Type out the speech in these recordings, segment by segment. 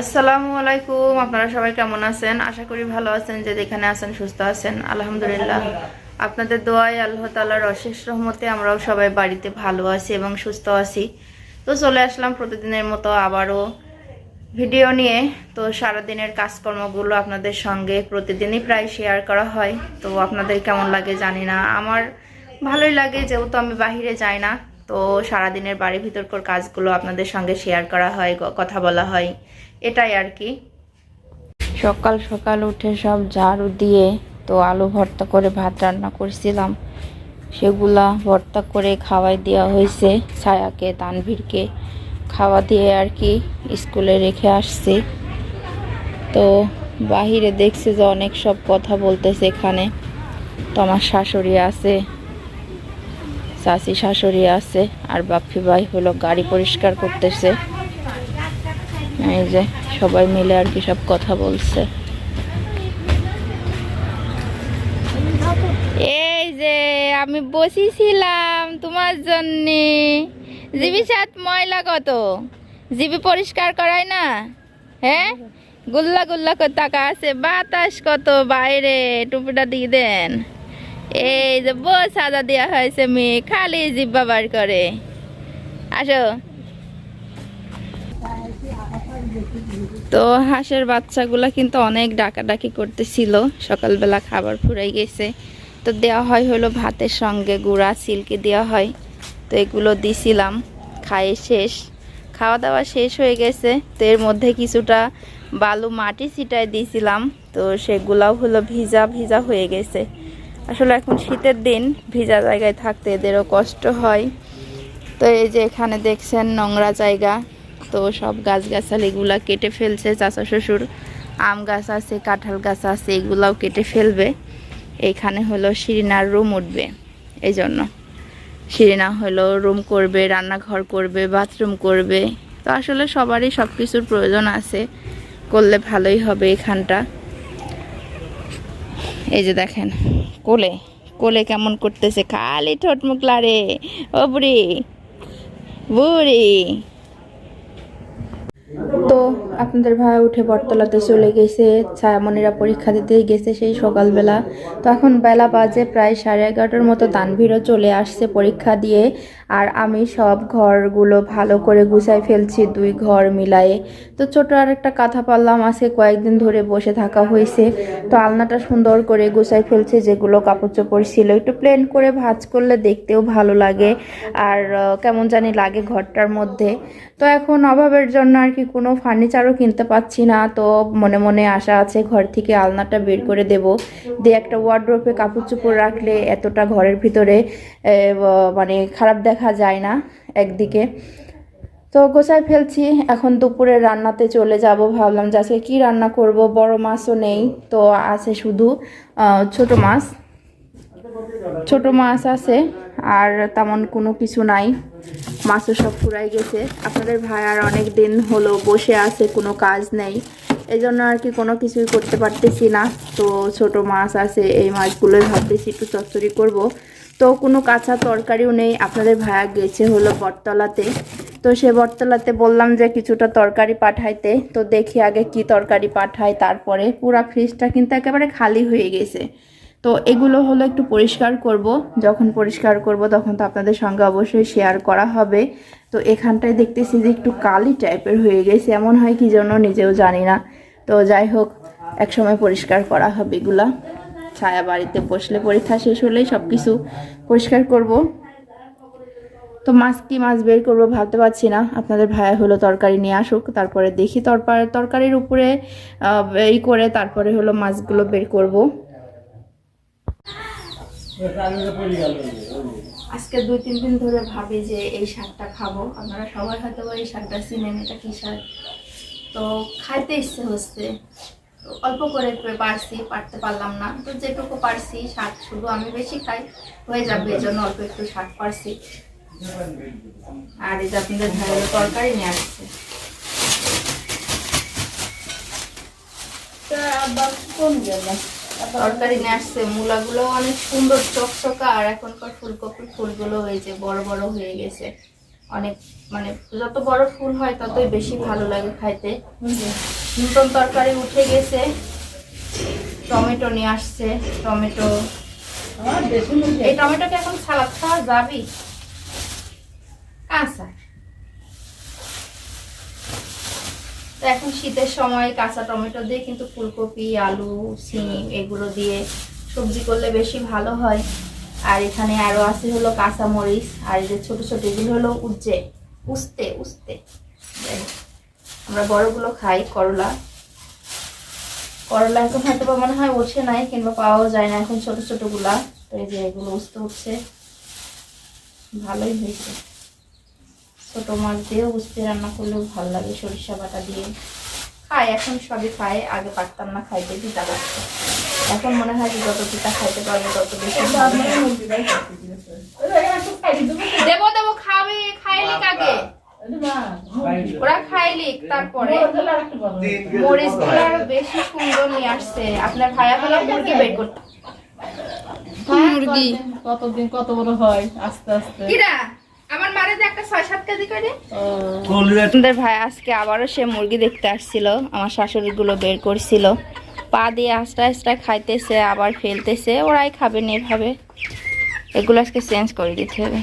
আসসালামু আলাইকুম, আপনারা সবাই কেমন আছেন? আশা করি ভালো আছেন, যে যেখানে আছেন সুস্থ আছেন। আলহামদুলিল্লাহ। আপনাদের দোয়ায় আল্লাহ তালার অশেষ রহমতে আমরাও সবাই বাড়িতে ভালো আছি এবং সুস্থ আছি। তো চলে আসলাম প্রতিদিনের মতো আবারও ভিডিও নিয়ে। তো সারাদিনের কাজকর্মগুলো আপনাদের সঙ্গে প্রতিদিনই প্রায় শেয়ার করা হয়। তো আপনাদের কেমন লাগে জানি না। আমার ভালোই লাগে, যেহেতু আমি বাহিরে যাই না। তো সারাদিনের বাড়ির ভিতরকার কাজগুলো আপনাদের সঙ্গে শেয়ার করা হয় কথা বলা হয়। এটাই আর কি। সকাল সকাল উঠে সব ঝাড়ু দিয়ে তো আলু ভর্তা করে ভাত রান্না করছিলাম। সেগুলা ভর্তা করে খাওয়াই দেওয়া হয়েছে ছায়াকে, তানভীরকে। খাওয়া দিয়ে আর কি স্কুলে রেখে আসছি। তো বাহিরে দেখছি যে অনেক সব কথা বলতেছে এখানে। তো আমার শাশুড়ি আছে, চাচি শাশুড়ি আছে, আর বাপ্পি ভাই হলো গাড়ি পরিষ্কার করতেছে। এই যে সবাই মিলে আর কি সব কথা বলছে। এই যে আমি বসেছিলাম তোমার জন্যে। জিবি সাত ময়লা কত? জিবি পরিষ্কার করায় না? হ্যাঁ? গুল্লা গুল্লা করে টাকা আছে? বাতাস কত বাইরে? টুপিটা দিয়ে দেন। এই যে বউ সাজা দেওয়া হয়েছে মেয়ে, খালি জিব্বা বার করে। আসো। তো হাঁসের বাচ্চাগুলো কিন্তু অনেক ডাকাডাকি করতেছিল। সকালবেলা খাবার ফুরাই গেছে। তো দেওয়া হয় হলো ভাতের সঙ্গে গুঁড়া, সিল্কি দেওয়া হয়। তো এগুলো দিছিলাম। খায়ে শেষ। খাওয়া দাওয়া শেষ হয়ে গেছে। তো এর মধ্যে কিছুটা বালু মাটি ছিটায় দিয়েছিলাম তো সেগুলাও হলো ভিজা ভিজা হয়ে গেছে। আসলে এখন শীতের দিন, ভিজা জায়গায় থাকতে এদেরও কষ্ট হয়। তো এই যে এখানে দেখছেন নোংরা জায়গা। তো সব গাছগাছালিগুলা কেটে ফেলছে চাচা শ্বশুর আম গাছ আছে, কাঁঠাল গাছ আছে, এগুলাও কেটে ফেলবে। এইখানে হলো শিরিনার রুম উঠবে এই জন্য শিরিনা হলো রুম করবে, রান্নাঘর করবে, বাথরুম করবে। তো আসলে সবারই সব কিছুর প্রয়োজন আছে, করলে ভালোই হবে এখানটা। এই যে দেখেন, কোলে কোলে কেমন করতেছে, খালি ঠোঁট মুখ লারে ও বুড়ি। তো আপনাদের ভাই উঠে বটতলাতে চলে গেছে, ছায়ামণিরা পরীক্ষা দিতে গেছে সেই সকালবেলা। তো এখন বেলা বাজে প্রায় সাড়ে এগারোটার মতো, তানভীরও চলে আসছে পরীক্ষা দিয়ে। আর আমি সব ঘরগুলো ভালো করে গুছাই ফেলছি দুই ঘর মিলায়ে। তো ছোট আর একটা কাঁথা পারলাম আজকে কয়েকদিন ধরে বসে থাকা হয়েছে। তো আলনাটা সুন্দর করে গুছাই ফেলছে, যেগুলো কাপড় চোপড় ছিল, একটু প্লেন করে ভাজ করলে দেখতেও ভালো লাগে। আর কেমন জানি লাগে ঘরটার মধ্যে। তো এখন অভাবের জন্য আর কি কোনো ফার্নিচারও কিনতে পাচ্ছি না, তো মনে মনে আশা আছে ঘর থেকে আলনাটা বের করে দেব। দিয়ে একটা ওয়ার্ড্রোপে কাপড় চোপড় রাখলে এতটা ঘরের ভিতরে মানে খারাপ দেখা যায় না একদিকে। তো গোছায় ফেলছি, এখন দুপুরে রান্নাতে চলে যাব ভাবলাম যে আজকে কী রান্না করব, বড় মাছও নেই, তো আছে শুধু ছোট মাছ। ছোট মাছ আছে, আর তেমন কোনো কিছু নাই। মাছও সব ফুরাই গেছে। আপনাদের ভাই আর অনেক দিন হলো বসে আছে, কোনো কাজ নেই। এই জন্য আর কি কোনো কিছুই করতে পারতেছি না। তো ছোট মাছ আছে, এই মাছগুলোই ভাবতেছি একটু চচ্চড়ি করব। তো কোনো কাঁচা তরকারিও নেই। আপনাদের ভাইয়া গেছে হলো বটতলাতে। তো সে বটতলাতে বললাম যে কিছুটা তরকারি পাঠাইতে। তো দেখি আগে কি তরকারি পাঠায়, তারপরে পুরা ফ্রিজটা কিন্তু একেবারে খালি হয়ে গেছে। তো এগুলো হলো একটু পরিষ্কার করব। যখন পরিষ্কার করব তখন তো আপনাদের সঙ্গে অবশ্যই শেয়ার করা হবে। তো এখানটায় দেখতেছি যে একটু কালি টাইপের হয়ে গেছে। এমন হয় কি জন্য নিজেও জানি না। তো যাই হোক, একসময় পরিষ্কার করা হবে এগুলা। ছায়া বাড়িতে বসলে পরীক্ষা শেষ হলেই সব কিছু পরিষ্কার করব। তো মাছ কি মাছ বের করব ভাবতে পারছি না। আপনাদের ভাইয়া হলো তরকারি নিয়ে আসুক, তারপরে দেখি তরকার তরকারির উপরে এই করে তারপরে হলো মাছগুলো বের করব। আজকে দুই তিন দিন ধরে ভাবি যে এই শাকটা খাব। আপনারা সবাই হয়তো এই শাকটা চিনেন এটা কি শাক? তো খাইতে ইচ্ছে হচ্ছে। অল্প করে পারছি পারতে পারলাম না। তো যেটুকু পারছি শাক শুধু আমি বেশি খাই। হয়ে যাবে এই জন্য অল্প একটু শাক পারছি। আর এই যে আপনাদের ভাইয়ের তরকারি নিয়ে আসছে তরকারি নিয়ে আসছে। মূলাগুলো অনেক সুন্দর চকচকা, আর এখনকার ফুলকপির ফুলগুলো হয়েছে বড় বড় হয়ে গেছে। অনেক মানে যত বড় ফুল হয়, ততই বেশি ভালো লাগে খাইতে। নতুন তরকারি উঠে গেছে। টমেটো নিয়ে আসছে। টমেটো। এই টমেটোকে এখন সালাদ খাওয়া যাবি কাঁচা তো এখন শীতের সময় কাঁচা টমেটো দিয়ে কিন্তু ফুলকপি, আলু, সিম এগুলো দিয়ে সবজি করলে বেশি ভালো হয়। আর এখানে আরও আছে হলো কাঁচা মরিচ আর এই যে ছোটো ছোট এগুলো হলো উজ্জে উস্তে উস্তে আমরা বড়গুলো খাই, করলা। করলা এখন হয়তো বা মনে হয় ওঠে নাই, কিংবা পাওয়াও যায় না এখন ছোটো ছোটোগুলা। তো এই যে এগুলো উস্তে উঠছে। ভালোই হয়েছে। ছোট মাছ দিয়েও উস্তে রান্না করলেও ভালো লাগে সরিষা বাটা দিয়ে। খাই এখন সবই খাই আগে পারতাম না খাইতে তিতা লাগতো এখন মনে হয় যে যত তিতা খাইতে পারব তত বেশি দেবো দেবো খাবে খাইলি কাকে? ওরা খাইলি তারপরে। মরিচ বেশি সুন্দর নিয়ে আসছে। আপনার ভাইয়া হলো মুরগি বের করতে। মুরগি। কতদিন কত বড় হয়? আস্তে আস্তে। কিরা? আমার মারে যে একটা ছয় সাত কেজি করে। আমাদের ভাই আজকে আবারও সে মুরগি দেখতে আসছিল। আমার শাশুড়ি গুলো বের করছিল। পা দিয়ে আস্তে আস্তে খাইতেছে আবার ফেলতেছে। ওরাই খাবে নির্ভাবে এগুলো আজকে চেঞ্জ করে দিতে হবে।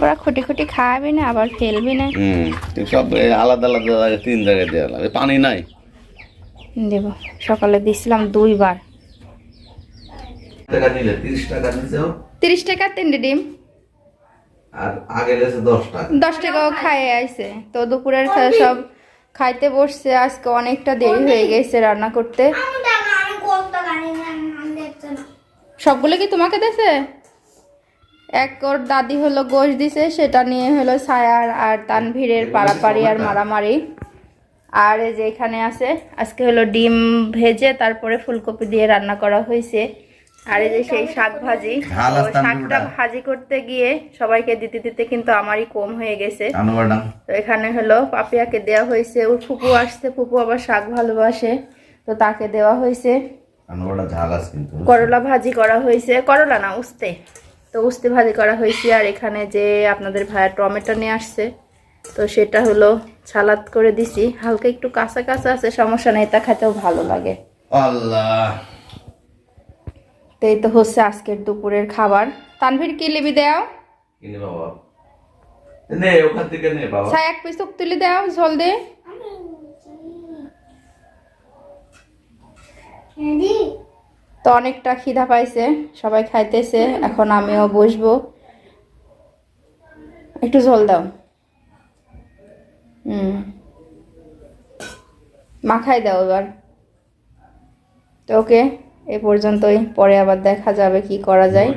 ওরা খুঁটি খুঁটি খাবে না আবার ফেলবে না। সব আলাদা আলাদা তিন জায়গায় দেওয়া লাগে। পানি নাই। দেব। সকালে দিছিলাম দুইবার। টাকা নিলে তিরিশ টাকা নিচেও তিরিশ টাকা তিনটে ডিম। আর আগে লেছে দশ টাকা। দশ টাকাও খাইয়ে আইছে। তো দুপুরের সব খাইতে বসছে। আজকে অনেকটা দেরি হয়ে গেছে রান্না করতে। সবগুলো কি তোমাকে দেছে এক ওর দাদি হলো গোশ দিছে সেটা নিয়ে হলো ছায়ার আর তানভীরের পাড়াপাড়ি আর মারামারি। আর এই যে এখানে আছে আজকে হলো ডিম ভেজে তারপরে ফুলকপি দিয়ে রান্না করা হয়েছে। আর এই যে সেই শাক ভাজি শাকটা ভাজি করতে গিয়ে সবাইকে দিতে দিতে কিন্তু আমারই কম হয়ে গেছে। তো এখানে হলো পাপিয়াকে দেওয়া হয়েছে ওর ফুপু আসছে ফুপু আবার শাক ভালোবাসে তো তাকে দেওয়া হয়েছে। করলা ভাজি করা হয়েছে করলা না উস্তে। তো উস্তে ভাজি করা হয়েছে আর এখানে যে আপনাদের ভাইয়া টমেটো নিয়ে আসছে তো সেটা হলো সালাদ করে দিছি। হালকা একটু কাঁচা কাঁচা আছে সমস্যা নেই তা খেতেও ভালো লাগে। আল্লাহ। তো এই তো হচ্ছে আজকের দুপুরের খাবার। তানভীর কি লিবি দেও? কিনে নে ওখান থেকে নে বাবা। ছাই এক পিস তুলি দাও ঝোল দে। তো অনেকটা খিদা পাইছে সবাই খাইতেছে এখন আমিও বসবো। একটু ঝোল দাও। হুম। মাখাই দাও এবার। তো ওকে। এ পর্যন্তই পরে আবার দেখা যাবে কি করা যায়।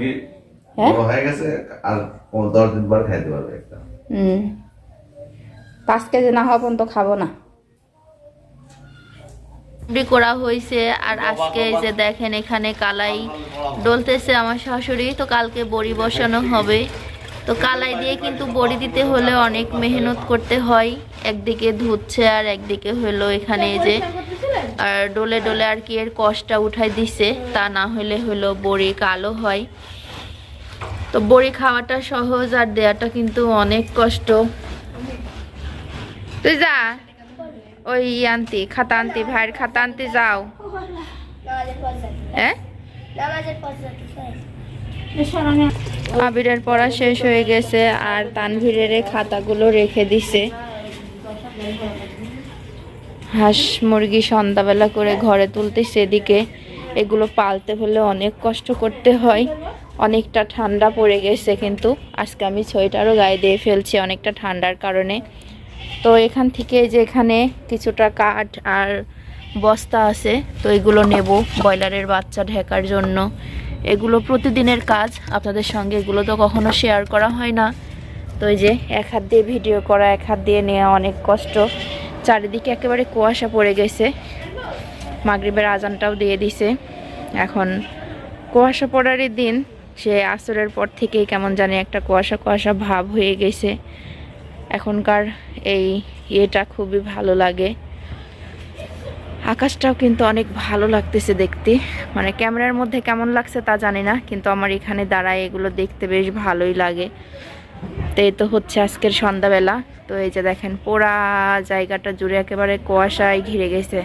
হ্যাঁ? হয়ে গেছে আর পনেরো দশ দিন পর খাইতে পারবে একটা। হুম। পাঁচ কেজি না হওয়া পর্যন্ত খাব না। করা হয়েছে আর আজকে এই যে দেখেন এখানে কালাই ডলতেছে আমার শাশুড়ি তো কালকে বড়ি বসানো হবে। তো কালাই দিয়ে কিন্তু বড়ি দিতে হলে অনেক মেহনত করতে হয় একদিকে ধুচ্ছে আর একদিকে হলো এখানে এই যে আর ডলে ডলে আর কি এর কষ্টটা উঠাই দিছে, তা না হলে হলো বড়ি কালো হয়। তো বড়ি খাওয়াটা সহজ আর দেয়াটা কিন্তু অনেক কষ্ট। তুই যা। ওই আনতি খাতা আনতি ভাইয়ের খাতা আনতে যাও। হ্যাঁ? আবিরের পড়া শেষ হয়ে গেছে আর তানভীরের খাতাগুলো রেখে দিছে। হাঁস মুরগি সন্ধ্যাবেলা করে ঘরে তুলতে সেদিকে এগুলো পালতে হলে অনেক কষ্ট করতে হয়। অনেকটা ঠান্ডা পড়ে গেছে কিন্তু আজকে আমি সোয়েটারও গায়ে দিয়ে ফেলছি অনেকটা ঠান্ডার কারণে। তো এখান থেকে যে এখানে কিছুটা কাঠ আর বস্তা আছে, তো এগুলো নেব ব্রয়লারের বাচ্চা ঢেকার জন্য। এগুলো প্রতিদিনের কাজ, আপনাদের সঙ্গে এগুলো তো কখনো শেয়ার করা হয় না। তো এই যে এক হাত দিয়ে ভিডিও করা, এক হাত দিয়ে নেওয়া অনেক কষ্ট। চারিদিকে একেবারে কুয়াশা পড়ে গেছে। মাগরিবের আজানটাও দিয়ে দিছে। এখন কুয়াশা পড়ারই দিন। সে আসরের পর থেকেই কেমন জানি একটা কুয়াশা কুয়াশা ভাব হয়ে গেছে। এখনকার এই ইয়েটা খুবই ভালো লাগে। আকাশটাও কিন্তু অনেক ভালো লাগতেছে দেখতে। মানে ক্যামেরার মধ্যে কেমন লাগছে তা জানি না, কিন্তু আমার এখানে দাঁড়ায় এগুলো দেখতে বেশ ভালোই লাগে। তো এই তো হচ্ছে আজকের সন্ধ্যাবেলা। তো এই যে দেখেন, পোড়া জায়গাটা জুড়ে একেবারে কুয়াশায় ঘিরে গেছে।